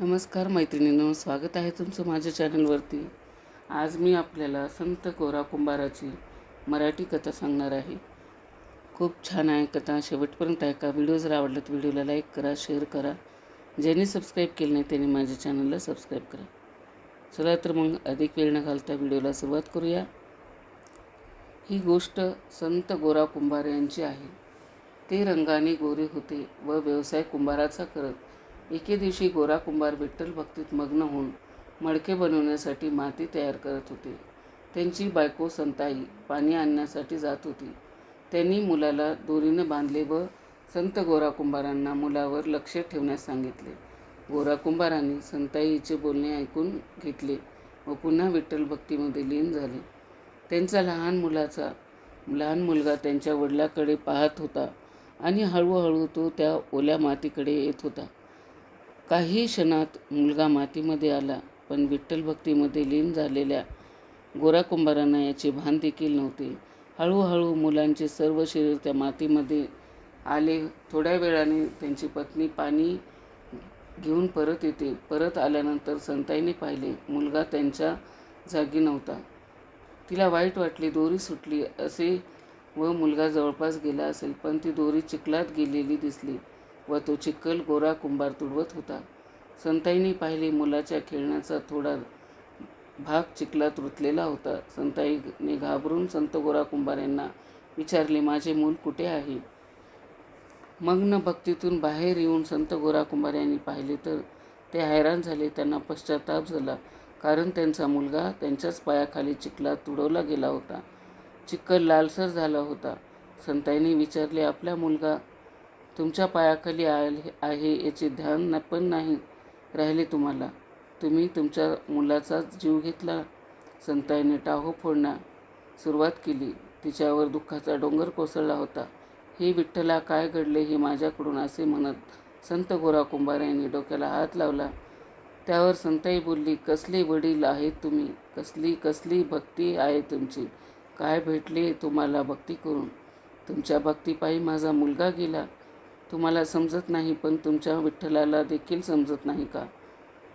नमस्कार मैत्रिणींनो स्वागत आहे तुमचं माझ्या चॅनलवरती. आज मी आपल्याला संत कोरा कुंभाराची मराठी कथा सांगणार आहे. खूप छान आहे कथा. शेवटपर्यंत ऐका व्हिडिओ जर आवडला तर व्हिडिओला लाईक करा शेअर करा. ज्यांनी सबस्क्राईब केलं नाही त्यांनी माझ्या चॅनलला सबस्क्राईब करा. चला तर मग अधिक वेळ न घालता व्हिडिओला सुरुवात करूया. ही गोष्ट संत गोरा कुंभार यांची आहे. ते रंगाने गोरे होते व व्यवसाय कुंभाराचा करत एके दिवशी गोरा कुंभार विठ्ठल भक्तीत मग्न होऊन मडके बनवण्यासाठी माती तयार करत होते. त्यांची बायको संताई पाणी आणण्यासाठी जात होती. त्यांनी मुलाला दोरीनं बांधले व संत गोरा कुंभारांना मुलावर लक्ष ठेवण्यास सांगितले. गोरा कुंभारांनी संताईचे बोलणे ऐकून घेतले व पुन्हा विठ्ठल भक्तीमध्ये लीन झाले. त्यांचा लहान मुलाचा लहान मुलगा त्यांच्या वडिलाकडे पाहत होता आणि हळूहळू तो त्या ओल्या मातीकडे येत होता. काही क्षणात मुलगा मातीमध्ये आला पण विठ्ठल भक्तीमध्ये लीन झालेल्या गोरा कुंभारांना याचे भान देखील नव्हते. हळूहळू मुलांचे सर्व शरीर त्या मातीमध्ये आले. थोड्या वेळाने त्यांची पत्नी पाणी घेऊन परत येते. परत आल्यानंतर संताईने पाहिले मुलगा त्यांच्या जागी नव्हता. तिला वाईट वाटले दोरी सुटली असे व मुलगा जवळपास गेला असेल पण ती दोरी चिखलात गेलेली दिसली. व तो चिखल गोरा कुंभार तुडवत होता. संताईने पाहिले मुलाच्या खेळण्याचा थोडा भाग चिखलात रुतलेला होता. संताईने घाबरून संत गोरा कुंभार यांना विचारले माझे मूल कुठे आहे? मग्न भक्तीतून बाहेर येऊन संत गोरा कुंभार यांनी पाहिले तर ते हैराण झाले. त्यांना पश्चाताप झाला. कारण त्यांचा मुलगा त्यांच्याच पायाखाली चिखलात तुडवला गेला होता. चिखल लालसर झाला होता. संताईने विचारले आपला मुलगा तुमच्या पायाखाली आले आहे याचे ध्यान न पण नाही राहिले तुम्हाला. तुम्ही तुमच्या मुलाचाच जीव घेतला. संताईने टाहो फोडण्या सुरुवात केली. तिच्यावर दुःखाचा डोंगर कोसळला होता. हे विठ्ठला काय घडले हे माझ्याकडून असे म्हणत संत गोरा कुंभार यांनी डोक्याला हात लावला. त्यावर संताई बोलली कसले वडील आहेत तुम्ही? कसली कसली भक्ती आहे तुमची? काय भेटले तुम्हाला भक्ती करून? तुमच्या भक्तीपायी माझा मुलगा गेला. तुम्हाला समजत नाही पण तुमच्या विठ्ठलाला देखील समजत नाही का?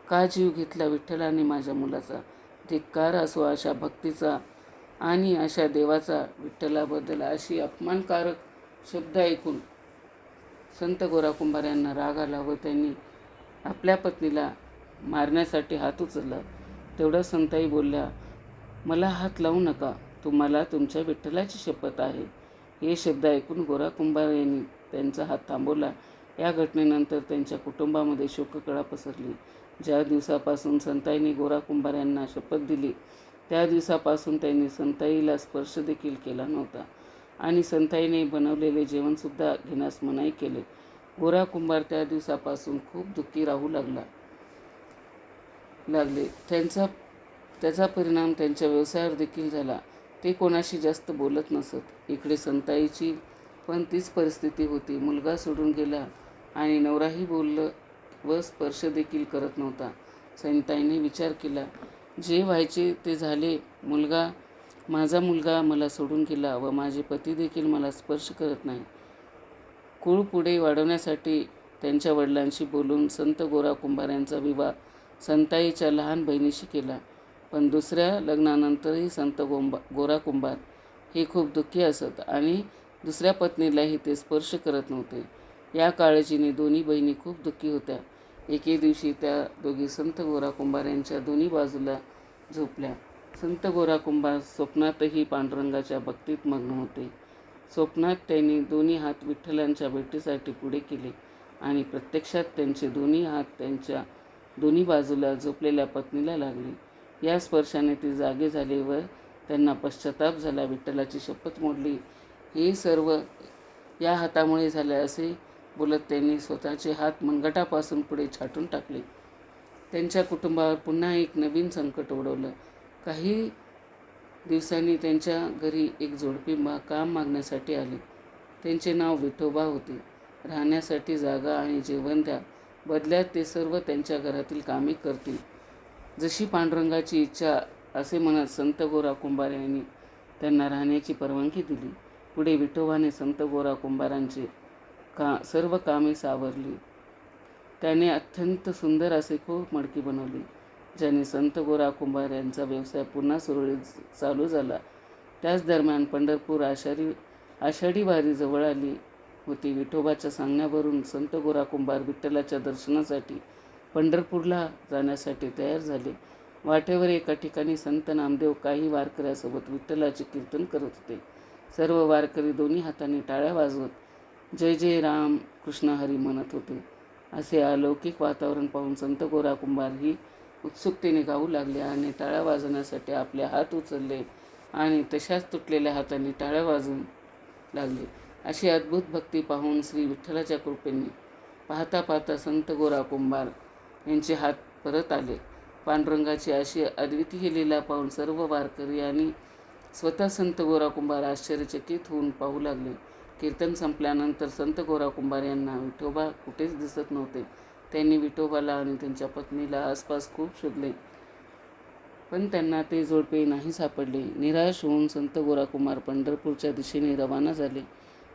का जीव घेतला विठ्ठलाने माझ्या मुलाचा? धिक्कार असो अशा भक्तीचा आणि अशा देवाचा विठ्ठलाबद्दल अशी अपमानकारक शब्द ऐकून संत गोरा कुंभार यांना राग आला व त्यांनी आपल्या पत्नीला मारण्यासाठी हात उचलला. तेवढ्या संताई बोलल्या मला हात लावू नका. तुम्हाला तुमच्या विठ्ठलाची शपथ आहे. हे शब्द ऐकून गोरा कुंभार यांनी त्यांचा हात थांबवला. या घटनेनंतर त्यांच्या कुटुंबामध्ये शोककळा पसरली. ज्या दिवसापासून संताईने गोरा कुंभार यांना शपथ दिली त्या दिवसापासून त्यांनी संताईला स्पर्श देखील केला नव्हता. आणि संताईने बनवलेले जेवणसुद्धा घेण्यास मनाई केले. गोरा कुंभार त्या दिवसापासून खूप दुःखी राहू लागला. लागले. त्यांचा त्याचा परिणाम त्यांच्या व्यवसायावर देखील झाला. ते कोणाशी जास्त बोलत नसत. इकडे संताईची पण तीच परिस्थिती होती. मुलगा सोडून गेला आणि नवराही बोललं व स्पर्श देखील करत नव्हता. संताईने विचार केला जे व्हायचे ते झाले. मुलगा माझा मुलगा मला सोडून गेला व माझे पती देखील मला स्पर्श करत नाही. कुळ पुढे वाढवण्यासाठी त्यांच्या वडिलांशी बोलून संत गोरा कुंभार यांचा विवाह संताईच्या लहान बहिणीशी केला. पण दुसऱ्या लग्नानंतरही संत गोंबा गोरा कुंभार हे खूप दुःखी असत आणि दुसऱ्या पत्नीलाही ते स्पर्श करत नव्हते. या काळजीने दोन्ही बहिणी खूप दुःखी होत्या. एके दिवशी त्या दोघी संत गोरा कुंभार यांच्या दोन्ही बाजूला झोपल्या. संत गोरा कुंभार स्वप्नातही पांडुरंगाच्या भक्तीत मग्न होते. स्वप्नात त्यांनी दोन्ही हात विठ्ठलांच्या भेटीसाठी पुढे केले आणि प्रत्यक्षात त्यांचे दोन्ही हात त्यांच्या दोन्ही बाजूला झोपलेल्या पत्नीला लागले. या स्पर्शाने ते जागे झाले व त्यांना पश्चाताप झाला. विठ्ठलाची शपथ मोडली. हे सर्व या हातामुळे झाले असे बोलत त्यांनी स्वतःचे हात मनगटापासून पुढे छाटून टाकले. त्यांच्या कुटुंबावर पुन्हा एक नवीन संकट ओढवलं. काही दिवसांनी त्यांच्या घरी एक जोडपी मा काम मागण्यासाठी आले. त्यांचे नाव विठोबा होते. राहण्यासाठी जागा आणि जेवण द्या. बदल्यात ते सर्व त्यांच्या घरातील कामे करतील. जशी पांडुरंगाची इच्छा असे म्हणत संत गोरा कुंभार यांनी त्यांना राहण्याची परवानगी दिली. पुढे विठोबाने संत गोरा कुंभारांची का सर्व कामे सावरली. त्याने अत्यंत सुंदर असे खूप मडकी बनवली ज्याने संत गोरा कुंभार यांचा व्यवसाय पुन्हा सुरळीत चालू झाला. त्याच दरम्यान पंढरपूर आषाढी आषाढी वारी जवळ आली होती. विठोबाच्या सांगण्यावरून संत गोरा कुंभार विठ्ठलाच्या दर्शनासाठी पंढरपूरला जाण्यासाठी तयार झाले. वाटेवर एका ठिकाणी संत नामदेव काही वारकऱ्यासोबत विठ्ठलाचे कीर्तन करत होते. सर्व वारकरी दोन्ही हाताने टाळ्या वाजवत जय जय राम कृष्ण हरी म्हणत होते. असे अलौकिक वातावरण पाहून संत गोरा कुंभार ही उत्सुकतेने गाऊ लागले आणि टाळ्या वाजवण्यासाठी आपले हात उचलले आणि तशाच तुटलेल्या हाताने टाळ्या वाजवून लागले. अशी अद्भुत भक्ती पाहून श्री विठ्ठलाच्या कृपेने पाहता पाहता संत गोरा कुंभार यांचे हात परत आले. पांडुरंगाची अशी अद्वितीय लीला पाहून सर्व वारकरी आणि स्वतः संत गोरा कुंभार आश्चर्यचकित होऊन पाहू लागले. कीर्तन संपल्यानंतर संत गोरा कुंभार यांना विठोबा कुठेच दिसत नव्हते. त्यांनी विठोबाला आणि त्यांच्या पत्नीला आसपास खूप शोधले. पण त्यांना ते जोडपे नाही सापडले. निराश होऊन संत गोरा कुंभार पंढरपूरच्या दिशेने रवाना झाले.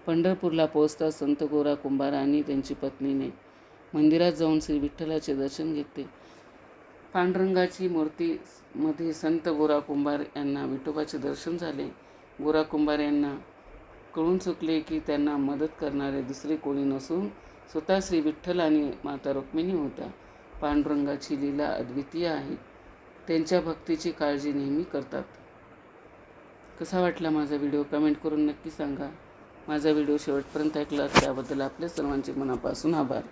पंढरपूरला पोहोचता संत गोरा कुंभार आणि त्यांची पत्नीने मंदिरात जाऊन श्री विठ्ठलाचे दर्शन घेतले. पांडुरंगाची मूर्ती मध्ये संत गोरा कुंभार यांना विठोबाचे दर्शन झाले. गोरा कुंभार यांना कळून चुकले की त्यांना मदत करणारे दुसरे कोणी नसून स्वतः श्री विठ्ठल आणि माता रुक्मिणी होत्या. पांडुरंगाची लीला अद्वितीय आहे. त्यांच्या भक्तीची काळजी नेहमी करतात. कसा वाटला माझा व्हिडिओ? कमेंट करून नक्की सांगा. माझा व्हिडिओ शेवटपर्यंत ऐकला त्याबद्दल आपल्या सर्वांचे मनापासून आभार.